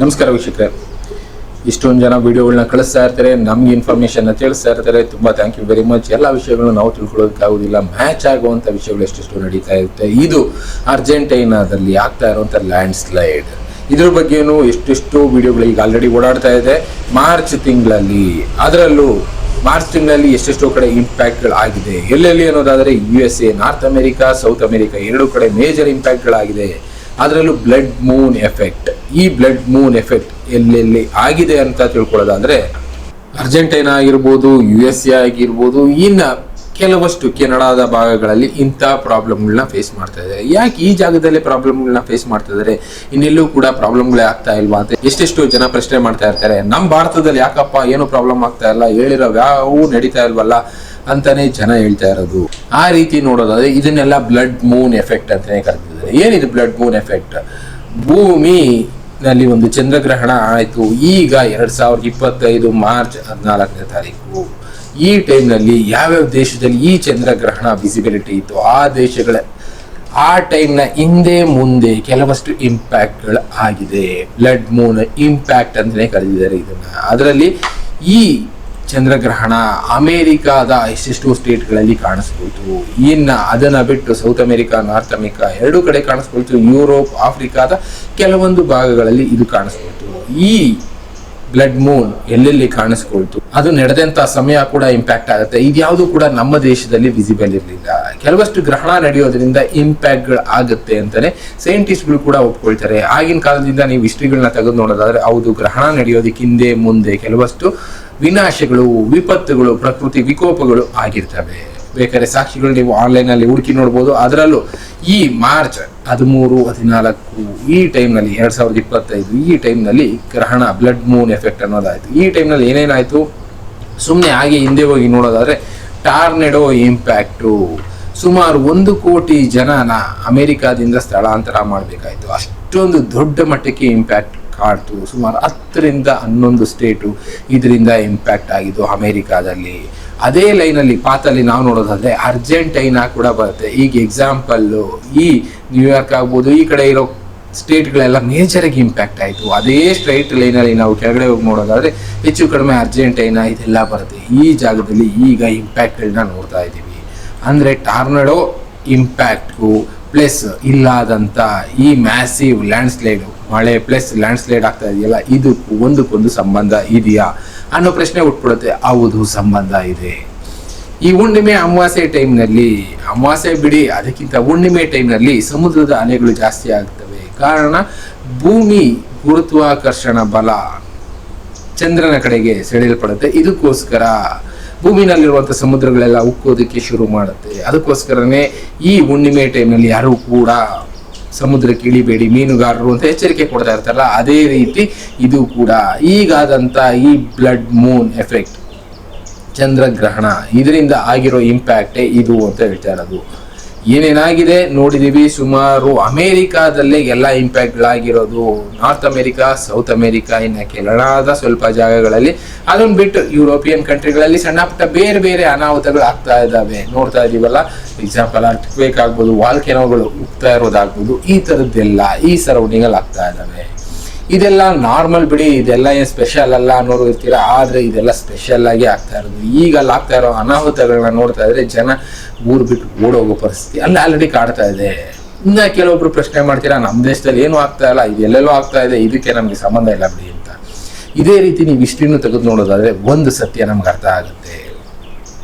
ನಮಸ್ಕಾರ ವೀಕ್ಷಕರೇ. ಇಷ್ಟೊಂದು ಜನ ವಿಡಿಯೋಗಳನ್ನ ಕಳಿಸ್ತಾ ಇರ್ತಾರೆ, ನಮ್ಗೆ ಇನ್ಫಾರ್ಮೇಶನ್ ತಿಳಿಸ್ತಾ ಇರ್ತಾರೆ. ತುಂಬಾ ಥ್ಯಾಂಕ್ ಯು ವೆರಿ ಮಚ್ ಎಲ್ಲ ವಿಷಯಗಳು ನಾವು ತಿಳ್ಕೊಳ್ಳೋದಕ್ಕಾಗೋದಿಲ್ಲ ಮ್ಯಾಚ್ ಆಗುವಂಥ ವಿಷಯಗಳು ಎಷ್ಟೆಷ್ಟು ನಡೀತಾ ಇರುತ್ತೆ. ಇದು ಅರ್ಜೆಂಟೈನಾದಲ್ಲಿ ಆಗ್ತಾ ಇರುವಂಥ ಲ್ಯಾಂಡ್ ಸ್ಲೈಡ್ ಇದ್ರ ಬಗ್ಗೆಯೂ ಎಷ್ಟೆಷ್ಟು ವಿಡಿಯೋಗಳು ಈಗ ಆಲ್ರೆಡಿ ಓಡಾಡ್ತಾ ಇದೆ. ಮಾರ್ಚ್ ತಿಂಗಳಲ್ಲಿ, ಅದರಲ್ಲೂ ಮಾರ್ಚ್ ತಿಂಗಳಲ್ಲಿ ಎಷ್ಟೆಷ್ಟೋ ಕಡೆ ಇಂಪ್ಯಾಕ್ಟ್ಗಳು ಆಗಿದೆ. ಎಲ್ಲೆಲ್ಲಿ ಅನ್ನೋದಾದರೆ U S A North America South America ಎರಡು ಕಡೆ ಮೇಜರ್ ಇಂಪ್ಯಾಕ್ಟ್ಗಳಾಗಿದೆ ಅದರಲ್ಲೂ ಬ್ಲಡ್ ಮೂನ್ ಎಫೆಕ್ಟ್ ಈ ಬ್ಲಡ್ ಮೂನ್ ಎಫೆಕ್ಟ್ ಎಲ್ಲೆಲ್ಲಿ ಆಗಿದೆ ಅಂತ ತಿಳ್ಕೊಳ್ಳೋದಾದ್ರೆ, ಅರ್ಜೆಂಟೈನಾ ಆಗಿರ್ಬೋದು ಯು ಎಸ್ ಎ ಆಗಿರ್ಬೋದು, ಇನ್ನು ಕೆಲವಷ್ಟು ಕೆನಡಾದ ಭಾಗಗಳಲ್ಲಿ ಇಂಥ ಪ್ರಾಬ್ಲಮ್ಗಳನ್ನ ಫೇಸ್ ಮಾಡ್ತಾ ಇದ್ದಾರೆ ಯಾಕೆ ಈ ಜಾಗದಲ್ಲಿ ಪ್ರಾಬ್ಲಮ್ಗಳನ್ನ ಫೇಸ್ ಮಾಡ್ತಾ ಇದ್ದಾರೆ? ಇನ್ನೆಲ್ಲೂ ಕೂಡ ಪ್ರಾಬ್ಲಮ್ಗಳೇ ಆಗ್ತಾ ಇಲ್ವಾ ಅಂತ ಎಷ್ಟೆಷ್ಟು ಜನ ಪ್ರಶ್ನೆ ಮಾಡ್ತಾ ಇರ್ತಾರೆ. ನಮ್ಮ ಭಾರತದಲ್ಲಿ ಯಾಕಪ್ಪ ಏನು ಪ್ರಾಬ್ಲಮ್ ಆಗ್ತಾ ಇಲ್ಲ? ಹೇಳಿರೋ ಯಾವೂ ನಡೀತಾ ಇಲ್ವಲ್ಲ ಅಂತಾನೆ ಜನ ಹೇಳ್ತಾ ಇರೋದು. ಆ ರೀತಿ ನೋಡೋದಾದ್ರೆ ಇದನ್ನೆಲ್ಲ ಬ್ಲಡ್ ಮೂನ್ ಎಫೆಕ್ಟ್ ಅಂತಾನೆ ಕರೆದಿದ್ದಾರೆ ಏನಿದು ಬ್ಲಡ್ ಮೂನ್ ಎಫೆಕ್ಟ್ ಭೂಮಿ ನಲ್ಲಿ ಒಂದು ಚಂದ್ರಗ್ರಹಣ ಆಯಿತು. ಈಗ ಎರಡ್ ಸಾವಿರದ ಇಪ್ಪತ್ತೈದು ಮಾರ್ಚ್ ಹದಿನಾಲ್ಕನೇ ತಾರೀಕು. ಈ ಟೈಮ್ನಲ್ಲಿ ಯಾವ್ಯಾವ ದೇಶದಲ್ಲಿ ಈ ಚಂದ್ರಗ್ರಹಣ ವಿಸಿಬಿಲಿಟಿ ಇತ್ತು? ಆ ದೇಶಗಳ, ಆ ಟೈಮ್ನ ಹಿಂದೆ ಮುಂದೆ ಕೆಲವಷ್ಟು ಇಂಪ್ಯಾಕ್ಟ್ಗಳು ಆಗಿದೆ. ಬ್ಲಡ್ ಮೂನ್ ಇಂಪ್ಯಾಕ್ಟ್ ಅಂತಲೇ ಕರೆದಿದ್ದಾರೆ ಇದನ್ನು. ಅದರಲ್ಲಿ ಈ ಚಂದ್ರಗ್ರಹಣ ಅಮೇರಿಕಾದ ಎಷ್ಟೆಷ್ಟು ಸ್ಟೇಟ್ಗಳಲ್ಲಿ ಕಾಣಿಸ್ಕೊಳ್ತು. ಇನ್ನು ಅದನ್ನು ಬಿಟ್ಟು ಸೌತ್ ಅಮೆರಿಕಾ, ನಾರ್ತ್ ಅಮೆರಿಕಾ ಎರಡೂ ಕಡೆ ಕಾಣಿಸ್ಕೊಳ್ತು. ಯುರೋಪ್, ಆಫ್ರಿಕಾದ ಕೆಲವೊಂದು ಭಾಗಗಳಲ್ಲಿ ಇದು ಕಾಣಿಸ್ಕೊಳ್ತು. ಈ ಬ್ಲಡ್ ಮೂನ್ ಎಲ್ಲೆಲ್ಲಿ ಕಾಣಿಸ್ಕೊಳ್ತು? ಅದು ನಡೆದಂತ ಸಮಯ ಕೂಡ ಇಂಪ್ಯಾಕ್ಟ್ ಆಗುತ್ತೆ. ಇದ್ಯಾವುದು ಕೂಡ ನಮ್ಮ ದೇಶದಲ್ಲಿ ವಿಸಿಬಲ್ ಇರಲಿಲ್ಲ. ಕೆಲವಷ್ಟು ಗ್ರಹಣ ನಡೆಯೋದ್ರಿಂದ ಇಂಪ್ಯಾಕ್ಟ್ಗಳು ಆಗುತ್ತೆ ಅಂತಾನೆ ಸೈಂಟಿಸ್ಟ್ಗಳು ಕೂಡ ಒಪ್ಕೊಳ್ತಾರೆ. ಆಗಿನ ಕಾಲದಿಂದ ನೀವು ಹಿಸ್ಟ್ರಿಗಳನ್ನ ತೆಗೆದು ನೋಡೋದಾದ್ರೆ ಹೌದು, ಗ್ರಹಣ ನಡೆಯೋದಕ್ಕೆ ಹಿಂದೆ, ಮುಂದೆ ಕೆಲವಷ್ಟು ವಿನಾಶಗಳು, ವಿಪತ್ತುಗಳು, ಪ್ರಕೃತಿ ವಿಕೋಪಗಳು ಆಗಿರ್ತವೆ. ಬೇಕಾದ್ರೆ ಸಾಕ್ಷಿಗಳು ನೀವು ಆನ್ಲೈನ್ ಅಲ್ಲಿ ಹುಡುಕಿ ನೋಡ್ಬೋದು. ಅದರಲ್ಲೂ ಈ ಮಾರ್ಚ್ ಹದಿಮೂರು, ಹದಿನಾಲ್ಕು, ಈ ಟೈಮ್ನಲ್ಲಿ ಎರಡು ಸಾವಿರದ ಇಪ್ಪತ್ತೈದು, ಈ ಟೈಮ್ನಲ್ಲಿ ಗ್ರಹಣ ಬ್ಲಡ್ ಮೂನ್ ಎಫೆಕ್ಟ್ ಅನ್ನೋದಾಯಿತು. ಈ ಟೈಮ್ನಲ್ಲಿ ಏನೇನಾಯ್ತು? ಸುಮ್ಮನೆ ಹಾಗೆ ಹಿಂದೆ ಹೋಗಿ ನೋಡೋದಾದರೆ ಟಾರ್ನೆಡೋ ಇಂಪ್ಯಾಕ್ಟು ಸುಮಾರು ಒಂದು ಕೋಟಿ ಜನನ ಅಮೆರಿಕಾದಿಂದ ಸ್ಥಳಾಂತರ ಮಾಡಬೇಕಾಯ್ತು. ಅಷ್ಟೊಂದು ದೊಡ್ಡ ಮಟ್ಟಕ್ಕೆ ಇಂಪ್ಯಾಕ್ಟ್ ಕಾಡ್ತು. ಸುಮಾರು ಹತ್ತರಿಂದ ಹನ್ನೊಂದು ಸ್ಟೇಟು ಇದರಿಂದ ಇಂಪ್ಯಾಕ್ಟ್ ಆಗಿದ್ದು ಅಮೆರಿಕಾದಲ್ಲಿ. ಅದೇ ಲೈನಲ್ಲಿ ಪಾತಲ್ಲಿ ನಾವು ನೋಡೋದಾದ್ರೆ ಅರ್ಜೆಂಟೈನಾ ಕೂಡ ಬರುತ್ತೆ. ಈಗ ಎಕ್ಸಾಂಪಲ್ಲು ಈ ನ್ಯೂಯಾರ್ಕ್ ಆಗ್ಬೋದು, ಈ ಕಡೆ ಇರೋ ಸ್ಟೇಟ್ಗಳೆಲ್ಲ ಮೇಜರಾಗಿ ಇಂಪ್ಯಾಕ್ಟ್ ಆಯಿತು. ಅದೇ ಸ್ಟ್ರೈಟ್ ಲೈನಲ್ಲಿ ನಾವು ಕೆಳಗಡೆ ಹೋಗಿ ನೋಡೋದಾದ್ರೆ ಹೆಚ್ಚು ಕಡಿಮೆ ಅರ್ಜೆಂಟೈನಾ ಇದೆಲ್ಲ ಬರುತ್ತೆ. ಈ ಜಾಗದಲ್ಲಿ ಈಗ ಇಂಪ್ಯಾಕ್ಟ್ಗಳನ್ನ ನೋಡ್ತಾ ಇದ್ದೀವಿ. ಅಂದರೆ ಟಾರ್ನಡೋ ಇಂಪ್ಯಾಕ್ಟ್ ಪ್ಲಸ್ ಇಲ್ಲಾದಂಥ ಈ ಮ್ಯಾಸಿವ್ ಲ್ಯಾಂಡ್ ಸ್ಲೈಡ್ ಮಳೆ ಪ್ಲಸ್ ಲ್ಯಾಂಡ್ ಸ್ಲೈಡ್ ಆಗ್ತಾ ಇದೆಯಲ್ಲ, ಇದಕ್ಕೂ ಒಂದಕ್ಕೊಂದು ಸಂಬಂಧ ಇದೆಯಾ? ಅನ್ನೋ ಪ್ರಶ್ನೆ ಉಟ್ಬಿಡುತ್ತೆ, ಹೌದು, ಸಂಬಂಧ ಇದೆ. ಈ ಹುಣ್ಣಿಮೆ ಅಮಾವಾಸ್ಯೆ ಟೈಮ್ನಲ್ಲಿ, ಅಮಾವಾಸ್ಯೆ ಬಿಡಿ, ಅದಕ್ಕಿಂತ ಹುಣ್ಣಿಮೆ ಟೈಮ್ನಲ್ಲಿ ಸಮುದ್ರದ ಅಲೆಗಳು ಜಾಸ್ತಿ ಆಗ್ತವೆ. ಕಾರಣ, ಭೂಮಿ ಗುರುತ್ವಾಕರ್ಷಣ ಬಲ ಚಂದ್ರನ ಕಡೆಗೆ ಸೆಳೆಯಲ್ಪಡುತ್ತೆ. ಇದಕ್ಕೋಸ್ಕರ ಭೂಮಿನಲ್ಲಿರುವಂಥ ಸಮುದ್ರಗಳೆಲ್ಲ ಉಕ್ಕೋದಕ್ಕೆ ಶುರು ಮಾಡುತ್ತೆ. ಅದಕ್ಕೋಸ್ಕರನೇ ಈ ಹುಣ್ಣಿಮೆ ಟೈಮ್ನಲ್ಲಿ ಯಾರು ಕೂಡ ಸಮುದ್ರಕ್ಕೆ ಇಳಿಬೇಡಿ ಮೀನುಗಾರರು ಅಂತ ಎಚ್ಚರಿಕೆ ಕೊಡ್ತಾ ಇರ್ತಾರಲ್ಲ, ಅದೇ ರೀತಿ ಇದು ಕೂಡ. ಈಗಾದಂಥ ಈ ಬ್ಲಡ್ ಮೂನ್ ಎಫೆಕ್ಟ್ ಚಂದ್ರಗ್ರಹಣ, ಇದರಿಂದ ಆಗಿರೋ ಇಂಪ್ಯಾಕ್ಟೇ ಇದು ಅಂತ ಹೇಳ್ತಾ ಇರೋದು. ಏನೇನಾಗಿದೆ ನೋಡಿದೀವಿ. ಸುಮಾರು ಅಮೇರಿಕಾದಲ್ಲೇ ಎಲ್ಲ ಇಂಪ್ಯಾಕ್ಟ್ಗಳಾಗಿರೋದು. ನಾರ್ತ್ ಅಮೇರಿಕಾ, ಸೌತ್ ಅಮೇರಿಕಾ, ಇನ್ನು ಕೆನಡಾದ ಸ್ವಲ್ಪ ಜಾಗಗಳಲ್ಲಿ. ಅದನ್ನು ಬಿಟ್ಟು ಯುರೋಪಿಯನ್ ಕಂಟ್ರಿಗಳಲ್ಲಿ ಸಣ್ಣ ಪುಟ್ಟ ಬೇರೆ ಬೇರೆ ಅನಾಹುತಗಳು ಆಗ್ತಾ ಇದ್ದಾವೆ. ನೋಡ್ತಾ ಇದೀವಲ್ಲ. ಎಕ್ಸಾಂಪಲ್ ಆಗ್ಬೋದು ವಾಲ್ಕೆನೋಗಳು ಉಗ್ತಾ ಇರೋದಾಗ್ಬೋದು, ಈ ಥರದ್ದೆಲ್ಲ ಈ ಸರೌಂಡಿಂಗಲ್ಲಿ ಆಗ್ತಾ ಇದ್ದಾವೆ. ಇದೆಲ್ಲ ನಾರ್ಮಲ್ ಬಿಡಿ, ಇದೆಲ್ಲ ಏನು ಸ್ಪೆಷಲ್ ಅಲ್ಲ ಅನ್ನೋರು ಇರ್ತೀರಾ ಆದ್ರೆ ಇದೆಲ್ಲ ಸ್ಪೆಷಲ್ ಆಗಿ ಆಗ್ತಾ ಇರೋದು. ಈಗ ಅಲ್ಲಿ ಆಗ್ತಾ ಇರೋ ಅನಾಹುತಗಳನ್ನ ನೋಡ್ತಾ ಇದ್ರೆ ಜನ ಊರು ಬಿಟ್ಟು ಓಡೋಗೋ ಪರಿಸ್ಥಿತಿ ಅಲ್ಲಿ ಆಲ್ರೆಡಿ ಕಾಡ್ತಾ ಇದೆ. ಇನ್ನ ಕೆಲವೊಬ್ರು ಪ್ರಶ್ನೆ ಮಾಡ್ತೀರಾ ನಮ್ಮ ದೇಶದಲ್ಲಿ ಏನು ಆಗ್ತಾ ಇಲ್ಲ ಇದೆಲ್ಲೆಲ್ಲೋ ಆಗ್ತಾ ಇದೆ, ಇದಕ್ಕೆ ನಮಗೆ ಸಂಬಂಧ ಇಲ್ಲ ಬಿಡಿ ಅಂತ. ಇದೇ ರೀತಿ ನೀವು ಇಷ್ಟಿನ್ನು ತೆಗೆದು ನೋಡೋದಾದ್ರೆ ಒಂದು ಸತ್ಯ ನಮ್ಗೆ ಅರ್ಥ ಆಗುತ್ತೆ.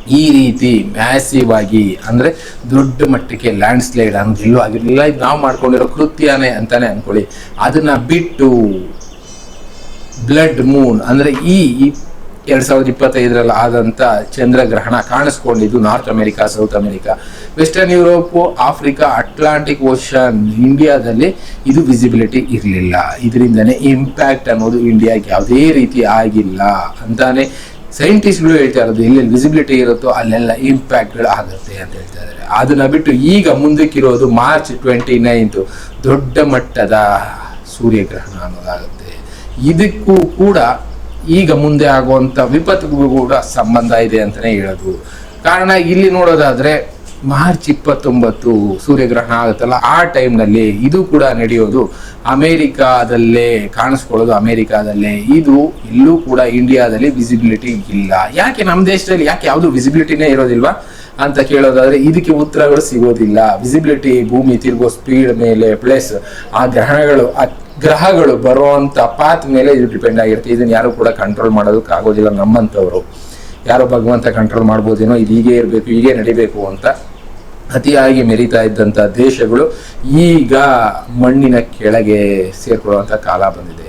ಈ ರೀತಿ ಮ್ಯಾಸಿವ್ ಆಗಿ ಅಂದ್ರೆ ದೊಡ್ಡ ಮಟ್ಟಕ್ಕೆ ಲ್ಯಾಂಡ್ ಸ್ಲೈಡ್ ಅಂದ್ರೂ ಆಗಿರ್ಲಿಲ್ಲ. ಇದು ನಾವು ಮಾಡ್ಕೊಂಡಿರೋ ಕೃತ್ಯನೇ ಅಂತಾನೆ ಅನ್ಕೊಳ್ಳಿ. ಅದನ್ನ ಬಿಟ್ಟು ಬ್ಲಡ್ ಮೂನ್ ಅಂದ್ರೆ ಈ ಎರಡ್ ಸಾವಿರದ ಇಪ್ಪತ್ತೈದರಲ್ಲಿ ಆದಂತ ಚಂದ್ರಗ್ರಹಣ ಕಾಣಿಸ್ಕೊಂಡಿದ್ದು North America South America Western Europe Africa Atlantic Ocean ಇಂಡಿಯಾದಲ್ಲಿ ಇದು ವಿಸಿಬಿಲಿಟಿ ಇರಲಿಲ್ಲ. ಇದರಿಂದನೇ ಇಂಪ್ಯಾಕ್ಟ್ ಅನ್ನೋದು ಇಂಡಿಯಾಗೆ ಯಾವುದೇ ರೀತಿ ಆಗಿಲ್ಲ ಅಂತಾನೆ ಸೈಂಟಿಸ್ಟ್ಗಳು ಹೇಳ್ತಾ ಇರೋದು ಎಲ್ಲೆಲ್ಲಿ ವಿಸಿಬಿಲಿಟಿ ಇರುತ್ತೋ ಅಲ್ಲೆಲ್ಲ ಇಂಪ್ಯಾಕ್ಟ್ಗಳು ಆಗುತ್ತೆ ಅಂತ ಹೇಳ್ತಾ ಇದ್ದಾರೆ. ಅದನ್ನ ಬಿಟ್ಟು ಈಗ ಮುಂದಕ್ಕಿರೋದು ಮಾರ್ಚ್ ಟ್ವೆಂಟಿ ನೈನ್ತ್ ದೊಡ್ಡ ಮಟ್ಟದ ಸೂರ್ಯಗ್ರಹಣ ಅನ್ನೋದಾಗುತ್ತೆ. ಇದಕ್ಕೂ ಕೂಡ ಈಗ ಮುಂದೆ ಆಗುವಂಥ ವಿಪತ್ತುಗೂ ಕೂಡ ಸಂಬಂಧ ಇದೆ ಅಂತಲೇ ಹೇಳೋದು. ಕಾರಣ ಇಲ್ಲಿ ನೋಡೋದಾದ್ರೆ ಮಾರ್ಚ್ ಇಪ್ಪತ್ತೊಂಬತ್ತು ಸೂರ್ಯಗ್ರಹಣ ಆಗುತ್ತಲ್ಲ, ಆ ಟೈಮ್ನಲ್ಲಿ ಇದು ಕೂಡ ನಡೆಯೋದು. ಅಮೇರಿಕಾದಲ್ಲೇ ಕಾಣಿಸ್ಕೊಳ್ಳೋದು, ಅಮೇರಿಕಾದಲ್ಲೇ. ಇದು ಇಲ್ಲೂ ಕೂಡ ಇಂಡಿಯಾದಲ್ಲಿ ವಿಸಿಬಿಲಿಟಿ ಇಲ್ಲ. ಯಾಕೆ ನಮ್ಮ ದೇಶದಲ್ಲಿ ಯಾಕೆ ಯಾವುದು ವಿಸಿಬಿಲಿಟಿನೇ ಇರೋದಿಲ್ವಾ ಅಂತ ಕೇಳೋದಾದ್ರೆ, ಇದಕ್ಕೆ ಉತ್ತರಗಳು ಸಿಗೋದಿಲ್ಲ. ವಿಸಿಬಿಲಿಟಿ ಭೂಮಿ ತಿರುಗೋ ಸ್ಪೀಡ್ ಮೇಲೆ ಪ್ಲಸ್ ಆ ಗ್ರಹಣಗಳು, ಆ ಗ್ರಹಗಳು ಬರುವಂತ ಪಾತ್ ಮೇಲೆ ಇದು ಡಿಪೆಂಡ್ ಆಗಿರುತ್ತೆ. ಇದನ್ನ ಯಾರು ಕೂಡ ಕಂಟ್ರೋಲ್ ಮಾಡೋದಕ್ಕೆ ಆಗೋದಿಲ್ಲ ನಮ್ಮಂಥವ್ರು. ಯಾರೋ ಭಗವಂತ ಕಂಟ್ರೋಲ್ ಮಾಡ್ಬೋದೇನೋ, ಇದು ಹೀಗೆ ಇರಬೇಕು, ಹೀಗೆ ನಡಿಬೇಕು ಅಂತ ಅತಿಯಾಗಿ ಮೆರಿತಾ ಇದ್ದಂಥ ದೇಶಗಳು ಈಗ ಮಣ್ಣಿನ ಕೆಳಗೆ ಸೇರ್ಕೊಳ್ಳುವಂಥ ಕಾಲ ಬಂದಿದೆ.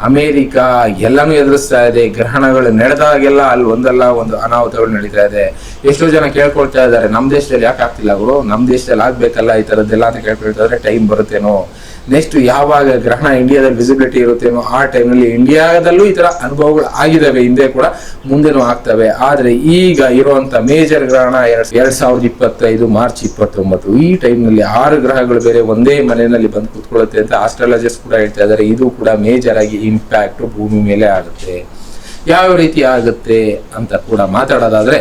ಅಮೇರಿಕ ಎಲ್ಲನೂ ಎದುರಿಸ್ತಾ ಇದೆ. ಗ್ರಹಣಗಳು ನಡೆದಾಗೆಲ್ಲ ಅಲ್ಲಿ ಒಂದಲ್ಲ ಒಂದು ಅನಾಹುತಗಳು ನಡೀತಾ ಇದೆ. ಎಷ್ಟೋ ಜನ ಕೇಳ್ಕೊಳ್ತಾ ಇದ್ದಾರೆ ನಮ್ಮ ದೇಶದಲ್ಲಿ ಯಾಕೆ ಆಗ್ತಿಲ್ಲ ಅವರು ನಮ್ಮ ದೇಶದಲ್ಲಿ ಆಗ್ಬೇಕಲ್ಲ ಈ ಥರದ್ದೆಲ್ಲ ಅಂತ ಕೇಳ್ಕೊಳ್ತಾ ಇದ್ರೆ, ಟೈಮ್ ಬರುತ್ತೇನೋ? ನೆಕ್ಸ್ಟ್ ಯಾವಾಗ ಗ್ರಹಣ ಇಂಡಿಯಾದಲ್ಲಿ ವಿಸಿಬಿಲಿಟಿ ಇರುತ್ತೇನೋ ಆ ಟೈಮ್ನಲ್ಲಿ ಇಂಡಿಯಾದಲ್ಲೂ ಈ ಥರ ಅನುಭವಗಳು ಆಗಿದ್ದಾವೆ ಹಿಂದೆ ಕೂಡ ಮುಂದೆನೂ ಆಗ್ತವೆ. ಆದರೆ ಈಗ ಇರುವಂತ ಮೇಜರ್ ಗ್ರಹಣ ಎರಡ್ ಎರಡು ಸಾವಿರದ ಇಪ್ಪತ್ತೈದು, ಮಾರ್ಚ್ ಇಪ್ಪತ್ತೊಂಬತ್ತು, ಈ ಟೈಮ್ನಲ್ಲಿ ಆರು ಗ್ರಹಗಳು ಬೇರೆ ಒಂದೇ ಮನೆಯಲ್ಲಿ ಬಂದು ಕೂತ್ಕೊಳ್ಳುತ್ತೆ ಅಂತ ಆಸ್ಟ್ರಾಲಜರ್ಸ್ ಕೂಡ ಹೇಳ್ತಾ ಇದ್ದಾರೆ. ಇದು ಕೂಡ ಮೇಜರ್ ಆಗಿ ಇಂಪ್ಯಾಕ್ಟ್ ಭೂಮಿ ಮೇಲೆ ಆಗುತ್ತೆ. ಯಾವ ರೀತಿ ಆಗುತ್ತೆ ಅಂತ ಕೂಡ ಮಾತಾಡೋದಾದ್ರೆ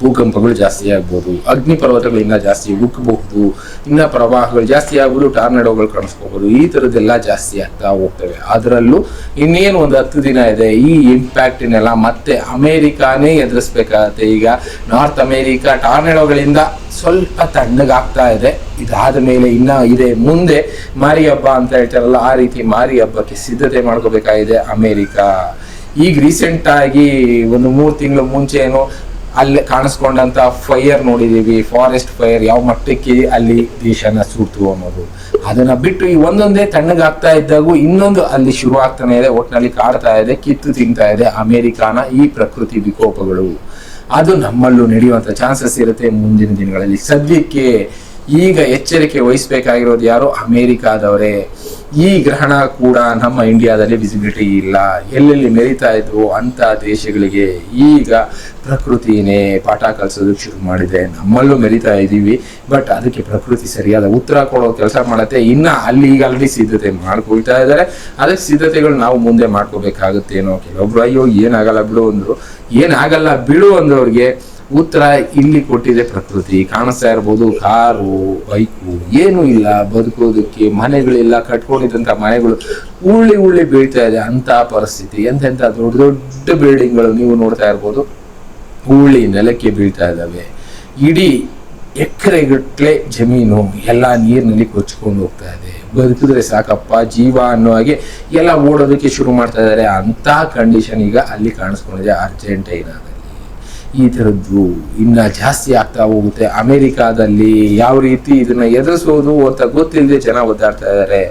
ಭೂಕಂಪಗಳು ಜಾಸ್ತಿ ಆಗ್ಬೋದು, ಅಗ್ನಿ ಪರ್ವತಗಳು ಇನ್ನ ಜಾಸ್ತಿ ಉಕ್ಕಬಹುದು, ಇನ್ನ ಪ್ರವಾಹಗಳು ಜಾಸ್ತಿ ಆಗ್ಬೋದು ಟಾರ್ನೆಡೋಗಳು ಕಾಣಿಸ್ಕೋಬಹುದು, ಈ ಥರದ್ದೆಲ್ಲ ಜಾಸ್ತಿ ಆಗ್ತಾ ಹೋಗ್ತವೆ. ಅದರಲ್ಲೂ ಇನ್ನೇನು ಒಂದು ಹತ್ತು ದಿನ ಇದೆ, ಈ ಇಂಪ್ಯಾಕ್ಟಿನೆಲ್ಲ ಮತ್ತೆ ಅಮೇರಿಕಾನೇ ಎದುರಿಸ್ಬೇಕಾಗತ್ತೆ. ಈಗ ನಾರ್ತ್ ಅಮೇರಿಕಾ ಟಾರ್ನೆಡೋಗಳಿಂದ ಸ್ವಲ್ಪ ತಣ್ಣಗಾಗ್ತಾ ಇದೆ. ಇದಾದ ಮೇಲೆ ಇನ್ನ ಇದೆ, ಮುಂದೆ ಮಾರಿ ಹಬ್ಬ ಅಂತ ಹೇಳ್ತಾರಲ್ಲ, ಆ ರೀತಿ ಮಾರಿ ಹಬ್ಬಕ್ಕೆ ಸಿದ್ಧತೆ ಮಾಡ್ಕೋಬೇಕಾಗಿದೆ ಅಮೇರಿಕಾ. ಈಗ ರೀಸೆಂಟ್ ಆಗಿ ಒಂದು ಮೂರು ತಿಂಗಳು ಮುಂಚೆ ಏನೋ ಅಲ್ಲಿ ಕಾಣಿಸ್ಕೊಂಡಂತ ಫೈರ್ ನೋಡಿದೀವಿ ಫಾರೆಸ್ಟ್ ಫೈರ್ ಯಾವ ಮಟ್ಟಕ್ಕೆ ಅಲ್ಲಿ ದೇಶನ ಸುಡ್ತು ಅನ್ನೋದು. ಅದನ್ನ ಬಿಟ್ಟು ಈ ಒಂದೊಂದೇ ತಣ್ಣಗಾಗ್ತಾ ಇದ್ದಾಗೂ ಇನ್ನೊಂದು ಅಲ್ಲಿ ಶುರು ಆಗ್ತಾನೆ ಇದೆ ಒಟ್ಟಿನಲ್ಲಿ ಕಾಡ್ತಾ ಇದೆ, ಕಿತ್ತು ತಿಂತಾ ಇದೆ ಅಮೆರಿಕಾನ ಈ ಪ್ರಕೃತಿ ವಿಕೋಪಗಳು. ಅದು ನಮ್ಮಲ್ಲೂ ನಡೆಯುವಂತ ಚಾನ್ಸಸ್ ಇರುತ್ತೆ ಮುಂದಿನ ದಿನಗಳಲ್ಲಿ. ಸದ್ಯಕ್ಕೆ ಈಗ ಎಚ್ಚರಿಕೆ ವಹಿಸ್ಬೇಕಾಗಿರೋದು ಯಾರು? ಅಮೇರಿಕಾದವರೇ. ಈ ಗ್ರಹಣ ಕೂಡ ನಮ್ಮ ಇಂಡಿಯಾದಲ್ಲಿ ವಿಸಿಬಿಲಿಟಿ ಇಲ್ಲ. ಎಲ್ಲೆಲ್ಲಿ ಮೆರಿತಾ ಇದ್ವು ಅಂತ ದೇಶಗಳಿಗೆ ಈಗ ಪ್ರಕೃತಿನೇ ಪಾಠ ಕಲಿಸೋದು ಶುರು ಮಾಡಿದೆ. ನಮ್ಮಲ್ಲೂ ಮೆರಿತಾ ಇದ್ದೀವಿ ಬಟ್ ಅದಕ್ಕೆ ಪ್ರಕೃತಿ ಸರಿಯಾದ ಉತ್ತರ ಕೊಡೋ ಕೆಲಸ ಮಾಡುತ್ತೆ. ಇನ್ನ ಅಲ್ಲಿ ಈಗ ಅಲ್ಲಿ ಸಿದ್ಧತೆ ಮಾಡ್ಕೊಳ್ತಾ ಇದ್ದಾರೆ. ಅದಕ್ಕೆ ಸಿದ್ಧತೆಗಳು ನಾವು ಮುಂದೆ ಮಾಡ್ಕೋಬೇಕಾಗುತ್ತೇನೋ ಕೆಲವೊಬ್ರು, ಅಯ್ಯೋ, ಏನಾಗಲ್ಲ ಬಿಡು ಅಂದ್ರು. ಏನಾಗಲ್ಲ ಬಿಡು ಅಂದವ್ರಿಗೆ ಉತ್ತರ ಇಲ್ಲಿ ಕೊಟ್ಟಿದೆ ಪ್ರಕೃತಿ. ಕಾಣಿಸ್ತಾ ಇರ್ಬೋದು ಕಾರು, ಬೈಕು, ಏನೂ ಇಲ್ಲ. ಬದುಕೋದಕ್ಕೆ ಮನೆಗಳಿಲ್ಲ ಕಟ್ಕೊಂಡಿದ್ದಂಥ ಮನೆಗಳು ಉಳ್ಳಿ ಉಳ್ಳಿ ಬೀಳ್ತಾ ಇದೆ. ಅಂತ ಪರಿಸ್ಥಿತಿ. ಎಂತೆಂಥ ದೊಡ್ಡ ದೊಡ್ಡ ಬಿಲ್ಡಿಂಗ್ಗಳು ನೀವು ನೋಡ್ತಾ ಇರ್ಬೋದು. ಉಳ್ಳಿ ನೆಲಕ್ಕೆ ಬೀಳ್ತಾ ಇದ್ದಾವೆ. ಇಡೀ ಎಕರೆಗಟ್ಲೆ ಜಮೀನು ಎಲ್ಲ ನೀರಿನಲ್ಲಿ ಕೊಚ್ಕೊಂಡು ಹೋಗ್ತಾ ಇದೆ. ಬದುಕಿದ್ರೆ ಸಾಕಪ್ಪ ಜೀವ ಅನ್ನೋ ಹಾಗೆ ಎಲ್ಲ ಓಡೋದಕ್ಕೆ ಶುರು ಮಾಡ್ತಾ ಇದ್ದಾರೆ. ಅಂತ ಕಂಡೀಷನ್ ಈಗ ಅಲ್ಲಿ ಕಾಣಿಸ್ಕೊಂಡಿದೆ. ಅರ್ಜೆಂಟೈನಾದಲ್ಲಿ ಈ ಥರದ್ದು ಇನ್ನ ಜಾಸ್ತಿ ಆಗ್ತಾ ಹೋಗುತ್ತೆ. ಅಮೆರಿಕಾದಲ್ಲಿ ಯಾವ ರೀತಿ ಇದನ್ನ ಎದುರಿಸೋದು ಅಂತ ಗೊತ್ತಿಲ್ಲದೆ ಜನ ಒದ್ದಾಡ್ತಾ ಇದ್ದಾರೆ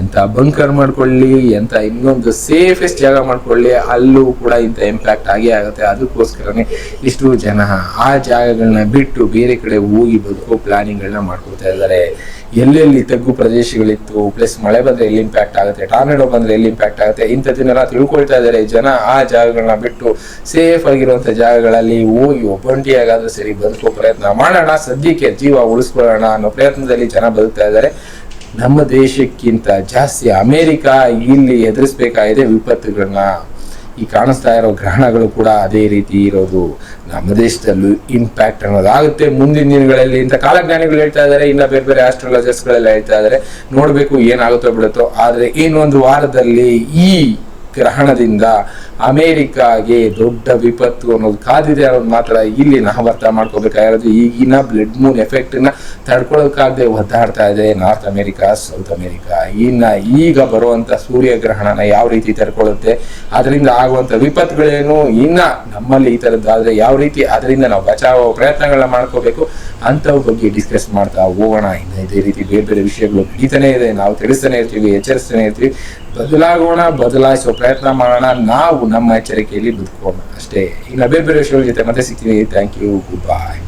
ಎಂತ ಬಂಕರ್ ಮಾಡ್ಕೊಳ್ಳಿ, ಎಂತ ಇನ್ನೊಂದು ಸೇಫೆಸ್ಟ್ ಜಾಗ ಮಾಡ್ಕೊಳ್ಳಿ, ಅಲ್ಲೂ ಕೂಡ ಇಂಥ ಇಂಪ್ಯಾಕ್ಟ್ ಆಗೇ ಆಗುತ್ತೆ. ಅದಕ್ಕೋಸ್ಕರನೇ ಇಷ್ಟು ಜನ ಆ ಜಾಗಗಳನ್ನ ಬಿಟ್ಟು ಬೇರೆ ಕಡೆ ಹೋಗಿ ಬದುಕೋ ಪ್ಲಾನಿಂಗ್ಗಳನ್ನ ಮಾಡ್ಕೊಳ್ತಾ ಇದ್ದಾರೆ. ಎಲ್ಲೆಲ್ಲಿ ತಗ್ಗು ಪ್ರದೇಶಗಳಿತ್ತು ಪ್ಲಸ್ ಮಳೆ ಬಂದ್ರೆ ಎಲ್ಲಿ ಇಂಪ್ಯಾಕ್ಟ್ ಆಗುತ್ತೆ ಟಾರ್ನೆಡೋ ಬಂದ್ರೆ ಎಲ್ಲಿ ಇಂಪ್ಯಾಕ್ಟ್ ಆಗುತ್ತೆ ಇಂಥದನ್ನೆಲ್ಲ ತಿಳ್ಕೊಳ್ತಾ ಇದ್ದಾರೆ ಜನ ಆ ಜಾಗಗಳನ್ನ ಬಿಟ್ಟು ಸೇಫ್ ಆಗಿರುವಂತ ಜಾಗಗಳಲ್ಲಿ ಹೋಗಿ ಒಬ್ಬಂಟಿಯಾಗಾದ್ರೂ ಸರಿ ಬದುಕೋ ಪ್ರಯತ್ನ ಮಾಡೋಣ, ಸದ್ಯಕ್ಕೆ ಜೀವ ಉಳಿಸ್ಕೊಳ್ಳೋಣ ಅನ್ನೋ ಪ್ರಯತ್ನದಲ್ಲಿ ಜನ ಬದುಕ್ತಾ ಇದ್ದಾರೆ. ನಮ್ಮ ದೇಶಕ್ಕಿಂತ ಜಾಸ್ತಿ ಅಮೇರಿಕಾ ಇಲ್ಲಿ ಎದುರಿಸ್ಬೇಕಾಗಿದೆ ವಿಪತ್ತುಗಳನ್ನ. ಈ ಕಾಣಿಸ್ತಾ ಇರೋ ಗ್ರಹಣಗಳು ಕೂಡ ಅದೇ ರೀತಿ ಇರೋದು. ನಮ್ಮ ದೇಶದಲ್ಲೂ ಇಂಪ್ಯಾಕ್ಟ್ ಅನ್ನೋದಾಗುತ್ತೆ. ಮುಂದಿನ ದಿನಗಳಲ್ಲಿ ಇಂಥ ಕಾಲಜ್ಞಾನಿಗಳು ಹೇಳ್ತಾ ಇದ್ದಾರೆ, ಇನ್ನ ಬೇರೆ ಬೇರೆ ಆಸ್ಟ್ರಾಲಜರ್ಸ್ಗಳೆಲ್ಲ ಹೇಳ್ತಾ ಇದ್ದಾರೆ, ನೋಡಬೇಕು ಏನಾಗುತ್ತೋ ಬಿಡುತ್ತೋ. ಆದರೆ ಏನೊಂದು ವಾರದಲ್ಲಿ ಈ ಗ್ರಹಣದಿಂದ ಅಮೇರಿಕಾಗೆ ದೊಡ್ಡ ವಿಪತ್ತು ಅನ್ನೋದು ಕಾದಿದೆ ಅನ್ನೋದು ಮಾತ್ರ ಇಲ್ಲಿ ನಾವು ಅರ್ಥ ಮಾಡ್ಕೋಬೇಕಾಗಿರೋದು ಈಗಿನ ಬ್ಲಡ್ ಮೂನ್ ಎಫೆಕ್ಟ್ನ ತಡ್ಕೊಳ್ಳೋಕ್ಕಾಗದೆ ಒದ್ದಾಡ್ತಾ ಇದೆ ನಾರ್ತ್ ಅಮೇರಿಕಾ ಸೌತ್ ಅಮೇರಿಕಾ ಇನ್ನ ಈಗ ಬರುವಂಥ ಸೂರ್ಯಗ್ರಹಣನ ಯಾವ ರೀತಿ ತಡ್ಕೊಳ್ಳುತ್ತೆ ಅದರಿಂದ ಆಗುವಂತ ವಿಪತ್ತುಗಳೇನು? ಇನ್ನ ನಮ್ಮಲ್ಲಿ ಈ ಥರದ್ದಾದರೆ ಯಾವ ರೀತಿ? ಅದರಿಂದ ನಾವು ಬಚಾವ ಪ್ರಯತ್ನಗಳನ್ನ ಮಾಡ್ಕೋಬೇಕು. ಅಂಥವ್ರ ಬಗ್ಗೆ ಡಿಸ್ಕಸ್ ಮಾಡ್ತಾ ಹೋಗೋಣ. ಇನ್ನು ಇದೇ ರೀತಿ ಬೇರೆ ಬೇರೆ ವಿಷಯಗಳು ನಡೀತಾನೆ ಇದೆ. ನಾವು ತಿಳಿಸ್ತಾನೆ ಇರ್ತೀವಿ, ಎಚ್ಚರಿಸ್ತಾನೆ ಇರ್ತೀವಿ. ಬದಲಾಗೋಣ, ಬದಲಾಯಿಸೋ ಪ್ರಯತ್ನ ಮಾಡೋಣ. ನಾವು ನಮ್ಮ ಎಚ್ಚರಿಕೆಯಲ್ಲಿ ಬದುಕೋಣ ಅಷ್ಟೇ. ಈಗ ಬೇರೆ ಬೇರೆ ಜೊತೆ ಮತ್ತೆ ಸಿಗ್ತೀನಿ. Thank you good bye